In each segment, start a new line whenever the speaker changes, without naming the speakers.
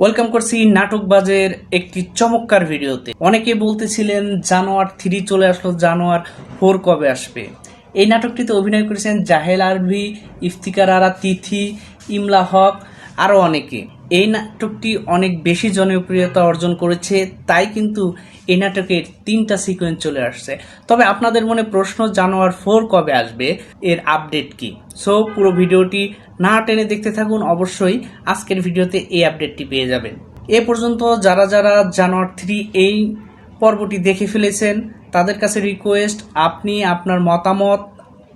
Welcome করছি নাটকবাজের একটি চমৎকার ভিডিওতে। অনেকে বলতেছিলেন, জানোয়ার থ্রি চলে আসলো, জানোয়ার ফোর কবে আসবে? এই নাটকটিতে অভিনয় করেছেন জাহেল আরভি ইফতিকার আরা তিথি, ইমলা হক আরও অনেকে। এই নাটকটি অনেক বেশি জনপ্রিয়তা অর্জন করেছে, তাই কিন্তু এই নাটকের তিনটা সিকোয়েন্স চলে আসছে। তবে আপনাদের মনে প্রশ্ন, জানোয়ার ফোর কবে আসবে? এর আপডেট কি? সো পুরো ভিডিওটি না টেনে দেখতে থাকুন, অবশ্যই আজকের ভিডিওতে এই আপডেটটি পেয়ে যাবেন। এ পর্যন্ত যারা যারা জানোয়ার থ্রি এই পর্বটি দেখে ফেলেছেন, তাদের কাছে রিকোয়েস্ট আপনি আপনার মতামত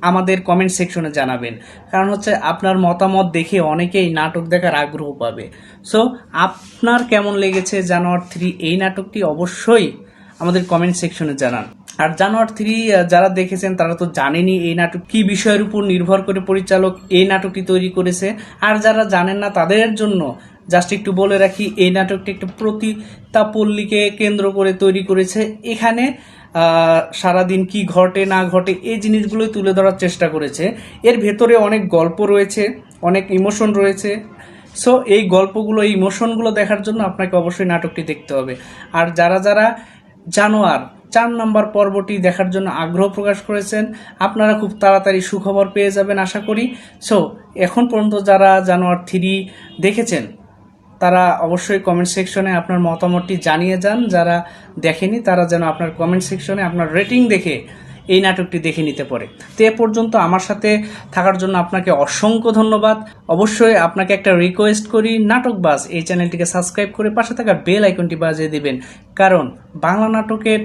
আমাদের কমেন্ট সেকশনে জানাবেন। কারণ হচ্ছে আপনার মতামত দেখে অনেকেই নাটক দেখার আগ্রহ পাবে। সো আপনার কেমন লেগেছে জানোয়ার থ্রি এই নাটকটি অবশ্যই আমাদের কমেন্ট সেকশনে জানান। আর জানোয়ার থ্রি যারা দেখেছেন তারা তো জানেনই এই নাটক কি বিষয়ের উপর নির্ভর করে পরিচালক এই নাটকটি তৈরি করেছে। আর যারা জানেন না তাদের জন্য জাস্ট একটু বলে রাখি, এই নাটকটি একটা প্রতিতাপল্লীকে কেন্দ্র করে তৈরি করেছে। এখানে সারাদিন কি ঘটে না ঘটে এই জিনিসগুলোই তুলে ধরার চেষ্টা করেছে। এর ভেতরে অনেক গল্প রয়েছে, অনেক ইমোশন রয়েছে। সো এই গল্পগুলো, এই ইমোশনগুলো দেখার জন্য আপনাকে অবশ্যই নাটকটি দেখতে হবে। আর যারা যারা জানোয়ার চার নম্বর পর্বটি দেখার জন্য আগ্রহ প্রকাশ করেছেন। আপনারা খুব তাড়াতাড়ি সুখবর পেয়ে যাবেন আশা করি। সো এখন পর্যন্ত যারা জানোয়ার থ্রি দেখেছেন, তারা অবশ্যই কমেন্ট সেকশনে আপনার মতামতটি জানিয়ে যান। যারা দেখেনি, তারা যেন আপনার কমেন্ট সেকশনে আপনার রেটিং দেখে এই নাটকটি দেখে নিতে পারে। তো এ পর্যন্ত আমার সাথে থাকার জন্য আপনাকে অসংখ্য ধন্যবাদ। অবশ্যই আপনাকে একটা রিকোয়েস্ট করি নাটক বাজ এই চ্যানেলটিকে সাবস্ক্রাইব করে পাশে থাকা বেল আইকনটি বাজিয়ে দিবেন। কারণ বাংলা নাটকের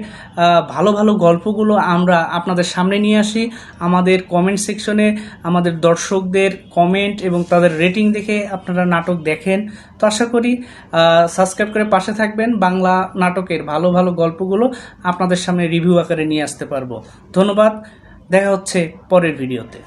ভালো ভালো গল্পগুলো আমরা আপনাদের সামনে নিয়ে আসি। আমাদের কমেন্ট সেকশনে আমাদের দর্শকদের কমেন্ট এবং তাদের রেটিং দেখে আপনারা নাটক দেখেন। তো আশা করি সাবস্ক্রাইব করে পাশে থাকবেন। বাংলা নাটকের ভালো ভালো গল্পগুলো আপনাদের সামনে রিভিউ আকারে নিয়ে আসতে পারব। ধন্যবাদ। দেখা হচ্ছে পরের ভিডিওতে